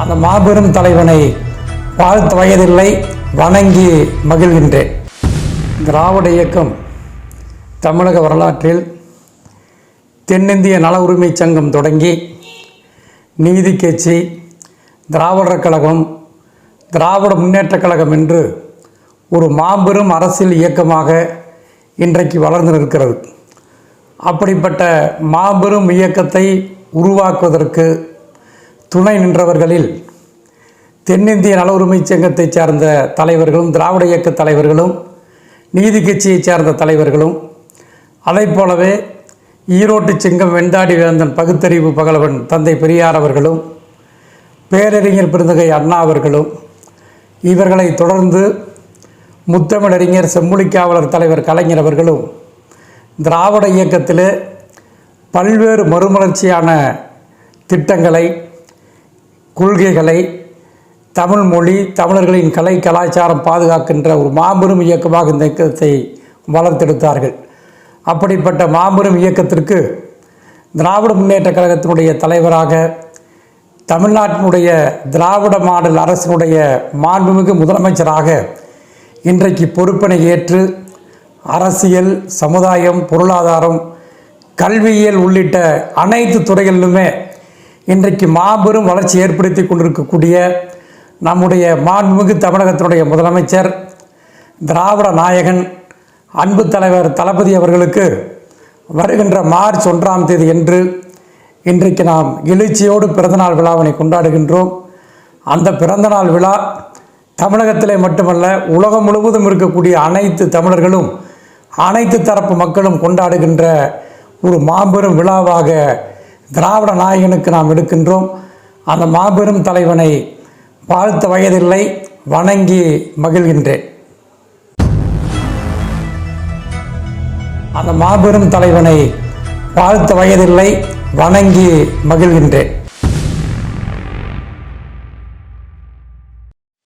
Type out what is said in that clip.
அந்த மாபெரும் தலைவனை வாழ்த்த வயதில்லை வணங்கி மகிழ்கின்றேன். திராவிட இயக்கம் தமிழக வரலாற்றில் தென்னிந்திய நல உரிமைச் சங்கம் தொடங்கி நீதி கட்சி திராவிடர் கழகம் திராவிட முன்னேற்றக் கழகம் என்று ஒரு மாபெரும் அரசியல் இயக்கமாக இன்றைக்கு வளர்ந்து நிற்கிறது. அப்படிப்பட்ட மாபெரும் இயக்கத்தை உருவாக்குவதற்கு துணை நின்றவர்களில் தென்னிந்திய நல உரிமை சங்கத்தைச் சார்ந்த தலைவர்களும் திராவிட இயக்க தலைவர்களும் நீதி கட்சியைச் சார்ந்த தலைவர்களும் அதைப் போலவே ஈரோட்டு சிங்கம் வெண்தாடி வேந்தன் பகுத்தறிவு பகலவன் தந்தை பெரியார் அவர்களும் பேரறிஞர் பெருந்தகை அண்ணா அவர்களும் இவர்களை தொடர்ந்து முத்தமிழறிஞர் செம்மொழிக்காவலர் தலைவர் கலைஞர் அவர்களும் திராவிட இயக்கத்தில் பல்வேறு மறுமலர்ச்சியான திட்டங்களை கொள்கைகளை தமிழ் மொழி தமிழர்களின் கலை கலாச்சாரம் பாதுகாக்கின்ற ஒரு மாபெரும் இயக்கமாக இந்த இயக்கத்தை வளர்த்தெடுத்தார்கள். அப்படிப்பட்ட மாபெரும் இயக்கத்திற்கு திராவிட முன்னேற்றக் கழகத்தினுடைய தலைவராக தமிழ்நாட்டினுடைய திராவிட மாடல் அரசினுடைய மாண்புமிகு முதலமைச்சராக இன்றைக்கு பொறுப்பினை ஏற்று அரசியல் சமுதாயம் பொருளாதாரம் கல்வியியல் உள்ளிட்ட அனைத்து துறைகளிலுமே இன்றைக்கு மாபெரும் வளர்ச்சி ஏற்படுத்தி கொண்டிருக்கக்கூடிய நம்முடைய மாண்புமிகு தமிழகத்தினுடைய முதலமைச்சர் திராவிட நாயகன் அன்பு தலைவர் தளபதி அவர்களுக்கு வருகின்ற மார்ச் ஒன்றாம் தேதி என்று இன்றைக்கு நாம் எழுச்சியோடு பிறந்தநாள் விழாவினை கொண்டாடுகின்றோம். அந்த பிறந்தநாள் விழா தமிழகத்திலே மட்டுமல்ல உலகம் முழுவதும் இருக்கக்கூடிய அனைத்து தமிழர்களும் அனைத்து தரப்பு மக்களும் கொண்டாடுகின்ற ஒரு மாபெரும் விழாவாக திராவிட நாயகனுக்கு நாம் எடுக்கின்றோம். அந்த மாபெரும் தலைவனை வாழ்த்த வயதில்லை வணங்கி மகிழ்கின்றேன். அந்த மாபெரும் தலைவனை வாழ்த்த வயதில்லை வணங்கி மகிழ்கின்றேன்.